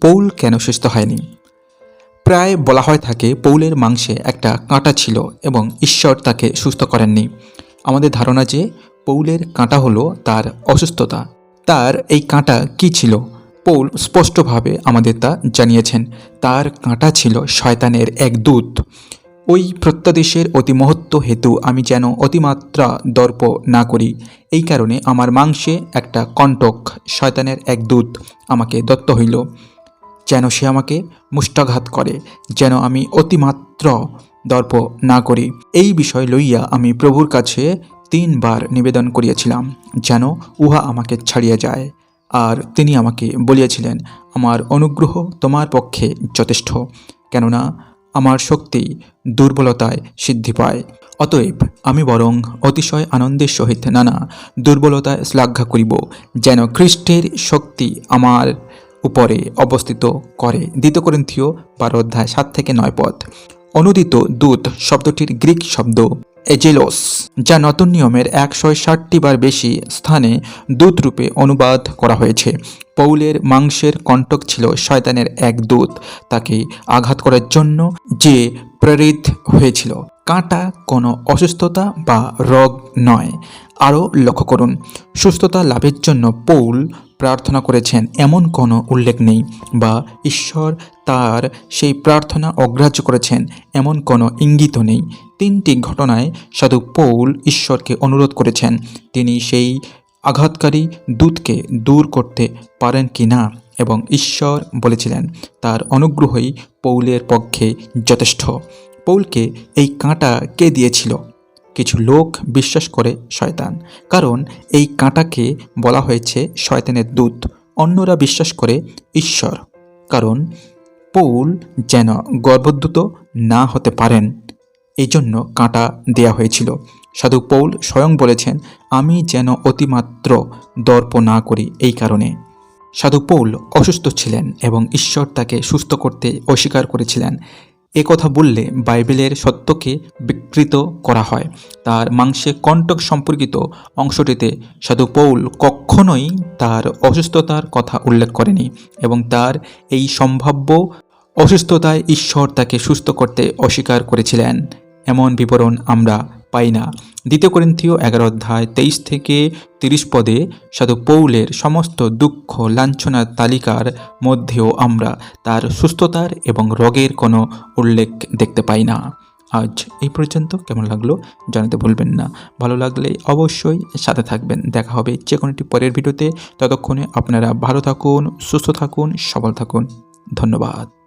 Paul কেন সুস্থ হয়নি? প্রায় বলা হয় থাকে, পৌলের মাংসে একটা কাঁটা ছিল এবং ঈশ্বর তাকে সুস্থ করেননি। আমাদের ধারণা যে পৌলের কাঁটা হলো তার অসুস্থতা। তার এই কাঁটা কি ছিল? পৌল স্পষ্টভাবে আমাদের তা জানিয়েছেন। তার কাঁটা ছিল শয়তানের এক দূত। ওই প্রত্যাদেশের অতি মহত্ব হেতু আমি যেন অতিমাত্রা দর্প না করি। এই কারণে আমার মাংসে একটা কণ্টক, শয়তানের এক দূত, আমাকে দত্ত হইল। যেন সে আমাকে মুষ্টাঘাত করে, যেন আমি অতিমাত্র দর্প না করি। এই বিষয় লইয়া আমি প্রভুর কাছে তিনবার নিবেদন করিয়াছিলাম, যেন উহা আমাকে ছাড়িয়া যায়। আর তিনি আমাকে বলিয়াছিলেন, আমার অনুগ্রহ তোমার পক্ষে যথেষ্ট, কেননা আমার শক্তি দুর্বলতায় সিদ্ধি পায়। অতএব আমি বরং অতিশয় আনন্দের সহিত নানা দুর্বলতায় শ্লাঘা করিব, যেন খ্রিস্টের শক্তি আমার উপরে অবস্থিত করে। দ্বিতীয় করিন্থীয় বারো অধ্যায় সাত থেকে নয় পদ। অনুদিত দূত শব্দটির গ্রিক শব্দ এজেলোস, যা নতুন নিয়মের একশো ষাটটি বার বেশি স্থানে দূত রূপে অনুবাদ করা হয়েছে। পৌলের মাংসের কণ্টক ছিল শয়তানের এক দূত, তাকে আঘাত করার জন্য যে প্রেরিত হয়েছিল। কাঁটা কোনো অসুস্থতা বা রোগ নয়। আরও লক্ষ্য করুন। সুস্থতা লাভের জন্য পৌল প্রার্থনা করেছেন, এমন কোনো উল্লেখ নেই বা ঈশ্বর তার সেই প্রার্থনা অগ্রাহ্য করেছেন, এমন কোনো ইঙ্গিত নেই। তিনটি ঘটনায় সাধু পৌল ঈশ্বরকে অনুরোধ করেছেন, তিনি সেই আঘাতকারী দূতকে দূর করতে পারেন কি না? এবং ঈশ্বর বলেছিলেন, তার অনুগ্রহই পৌলের পক্ষে যথেষ্ট। পৌলকে এই কাঁটা কে দিয়েছিল? কিছু লোক বিশ্বাস করে শয়তান। কারণ এই কাঁটাকে বলা হয়েছে শয়তানের দূত। অন্যরা বিশ্বাস করে ঈশ্বর। কারণ পৌল যেন গর্ভদ্যুত না হতে পারেন এই জন্য কাঁটা দেয়া হয়েছিল। সাধু পৌল স্বয়ং বলেছেন, আমি যেন অতিমাত্র দর্প না করি এই কারণে। সাধু পৌল অসুস্থ ছিলেন এবং ঈশ্বর তাকে সুস্থ করতে অস্বীকার করেছিলেন। কথা বললে বাইবেলের সত্যকে বিকৃত করা হয়। তার মাংসে কণ্টক সম্পর্কিত অংশটিতে সাধু পৌল কখনোই তার অসুস্থতার কথা উল্লেখ করেনি এবং তার এই সম্ভাব্য অসুস্থতায় ঈশ্বর তাকে সুস্থ করতে অস্বীকার করেছিলেন। এমন বিবরণ আমরা পাই না। দ্বিতীয় করিন্থীয় এগারো অধ্যায় তেইশ থেকে তিরিশ পদে সাধু পৌলের সমস্ত দুঃখ লাঞ্ছনার তালিকার মধ্যেও আমরা তার সুস্থতার এবং রোগের কোনো উল্লেখ দেখতে পাই না। আজ এই পর্যন্ত। কেমন লাগল জানাতে ভুলবেন না। ভালো লাগলে অবশ্যই সাথে থাকবেন। দেখা হবে যে কোনো একটি পরের ভিডিওতে। ততক্ষণে আপনারা ভালো থাকুন, সুস্থ থাকুন, সবল থাকুন। ধন্যবাদ।